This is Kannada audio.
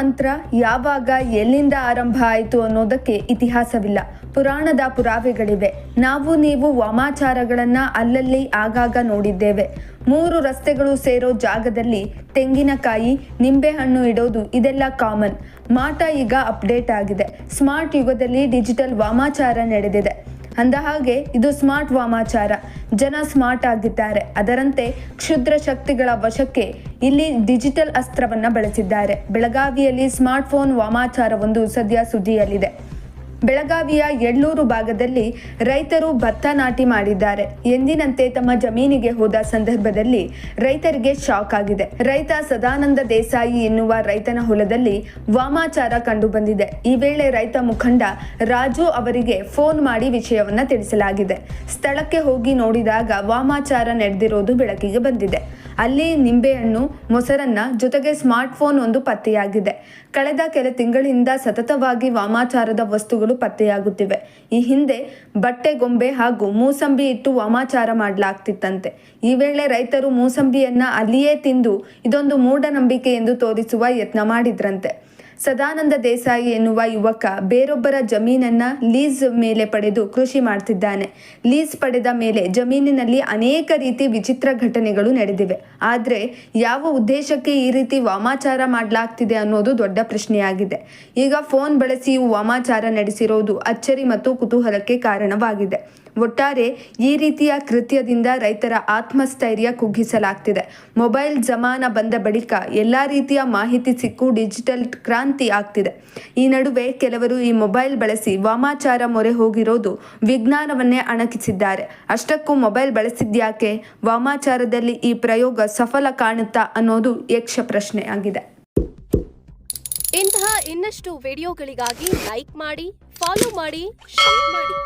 ಮಂತ್ರ ಯಾವಾಗ ಎಲ್ಲಿಂದ ಆರಂಭ ಆಯಿತು ಅನ್ನೋದಕ್ಕೆ ಇತಿಹಾಸವಿಲ್ಲ. ಪುರಾಣದ ಪುರಾವೆಗಳಿವೆ. ನಾವು ನೀವು ವಾಮಾಚಾರಗಳನ್ನ ಅಲ್ಲಲ್ಲಿ ಆಗಾಗ ನೋಡಿದ್ದೇವೆ. ಮೂರು ರಸ್ತೆಗಳು ಸೇರೋ ಜಾಗದಲ್ಲಿ ತೆಂಗಿನಕಾಯಿ, ನಿಂಬೆಹಣ್ಣು ಇಡೋದು ಇದೆಲ್ಲ ಕಾಮನ್. ಮಾಟ ಈಗ ಅಪ್ಡೇಟ್ ಆಗಿದೆ. ಸ್ಮಾರ್ಟ್ ಯುಗದಲ್ಲಿ ಡಿಜಿಟಲ್ ವಾಮಾಚಾರ ನಡೆದಿದೆ. ಅಂದ ಹಾಗೆ ಇದು ಸ್ಮಾರ್ಟ್ ವಾಮಾಚಾರ. ಜನ ಸ್ಮಾರ್ಟ್ ಆಗಿದ್ದಾರೆ. ಅದರಂತೆ ಕ್ಷುದ್ರ ಶಕ್ತಿಗಳ ವಶಕ್ಕೆ ಇಲ್ಲಿ ಡಿಜಿಟಲ್ ಅಸ್ತ್ರವನ್ನ ಬಳಸಿದ್ದಾರೆ. ಬೆಳಗಾವಿಯಲ್ಲಿ ಸ್ಮಾರ್ಟ್ ಫೋನ್ ವಾಮಾಚಾರವೊಂದು ಸದ್ಯ ಸುದ್ದಿಯಲ್ಲಿದೆ. ಬೆಳಗಾವಿಯ ಎಳ್ಳೂರು ಭಾಗದಲ್ಲಿ ರೈತರು ಭತ್ತ ನಾಟಿ ಮಾಡಿದ್ದಾರೆ. ಎಂದಿನಂತೆ ತಮ್ಮ ಜಮೀನಿಗೆ ಹೋದ ಸಂದರ್ಭದಲ್ಲಿ ರೈತರಿಗೆ ಶಾಕ್ ಆಗಿದೆ. ರೈತ ಸದಾನಂದ ದೇಸಾಯಿ ಎನ್ನುವ ರೈತನ ಹೊಲದಲ್ಲಿ ವಾಮಾಚಾರ ಕಂಡುಬಂದಿದೆ. ಈ ವೇಳೆ ರೈತ ಮುಖಂಡ ರಾಜು ಅವರಿಗೆ ಫೋನ್ ಮಾಡಿ ವಿಷಯವನ್ನ ತಿಳಿಸಲಾಗಿದೆ. ಸ್ಥಳಕ್ಕೆ ಹೋಗಿ ನೋಡಿದಾಗ ವಾಮಾಚಾರ ನಡೆದಿರೋದು ಬೆಳಕಿಗೆ ಬಂದಿದೆ. ಅಲ್ಲಿ ನಿಂಬೆಹಣ್ಣು, ಮೊಸರನ್ನ ಜೊತೆಗೆ ಸ್ಮಾರ್ಟ್ ಫೋನ್ ಒಂದು ಪತ್ತೆಯಾಗಿದೆ. ಕಳೆದ ಕೆಲ ತಿಂಗಳಿಂದ ಸತತವಾಗಿ ವಾಮಾಚಾರದ ವಸ್ತುಗಳು ಪತ್ತೆಯಾಗುತ್ತಿವೆ. ಈ ಹಿಂದೆ ಬಟ್ಟೆ, ಗೊಂಬೆ ಹಾಗೂ ಮೂಸಂಬಿ ಇಟ್ಟು ವಾಮಾಚಾರ ಮಾಡಲಾಗ್ತಿತ್ತಂತೆ. ಈ ವೇಳೆ ರೈತರು ಮೂಸಂಬಿಯನ್ನ ಅಲ್ಲಿಯೇ ತಿಂದು ಇದೊಂದು ಮೂಢನಂಬಿಕೆ ಎಂದು ತೋರಿಸುವ ಯತ್ನ ಮಾಡಿದ್ರಂತೆ. ಸದಾನಂದ ದೇಸಾಯಿ ಎನ್ನುವ ಯುವಕ ಬೇರೊಬ್ಬರ ಜಮೀನನ್ನ ಲೀಸ್ ಮೇಲೆ ಪಡೆದು ಕೃಷಿ ಮಾಡ್ತಿದ್ದಾನೆ. ಲೀಸ್ ಪಡೆದ ಮೇಲೆ ಜಮೀನಿನಲ್ಲಿ ಅನೇಕ ರೀತಿ ವಿಚಿತ್ರ ಘಟನೆಗಳು ನಡೆದಿವೆ. ಆದರೆ ಯಾವ ಉದ್ದೇಶಕ್ಕೆ ಈ ರೀತಿ ವಾಮಾಚಾರ ಮಾಡಲಾಗ್ತಿದೆ ಅನ್ನೋದು ದೊಡ್ಡ ಪ್ರಶ್ನೆಯಾಗಿದೆ. ಈಗ ಫೋನ್ ಬಳಸಿ ವಾಮಾಚಾರ ನಡೆಸಿರೋದು ಅಚ್ಚರಿ ಮತ್ತು ಕುತೂಹಲಕ್ಕೆ ಕಾರಣವಾಗಿದೆ. ಒಟ್ಟಾರೆ ಈ ರೀತಿಯ ಕೃತ್ಯದಿಂದ ರೈತರ ಆತ್ಮಸ್ಥೈರ್ಯ ಕುಗ್ಗಿಸಲಾಗ್ತಿದೆ. ಮೊಬೈಲ್ ಜಮಾನ ಬಂದ ಬಳಿಕ ಎಲ್ಲ ರೀತಿಯ ಮಾಹಿತಿ ಸಿಕ್ಕು ಡಿಜಿಟಲ್ ಕ್ರಾಂತಿ ಆಗ್ತಿದೆ. ಈ ನಡುವೆ ಕೆಲವರು ಈ ಮೊಬೈಲ್ ಬಳಸಿ ವಾಮಾಚಾರ ಮೊರೆ ಹೋಗಿರೋದು ವಿಜ್ಞಾನವನ್ನೇ ಅಣಕಿಸಿದ್ದಾರೆ. ಅಷ್ಟಕ್ಕೂ ಮೊಬೈಲ್ ಬಳಸಿದ್ಯಾಕೆ? ವಾಮಾಚಾರದಲ್ಲಿ ಈ ಪ್ರಯೋಗ ಸಫಲ ಕಾಣುತ್ತಾ ಅನ್ನೋದು ಯಕ್ಷ ಪ್ರಶ್ನೆ ಆಗಿದೆ ಇಂತಹ ಇನ್ನಷ್ಟು ವಿಡಿಯೋಗಳಿಗಾಗಿ ಲೈಕ್ ಮಾಡಿ, ಫಾಲೋ ಮಾಡಿ, ಶೇರ್ ಮಾಡಿ.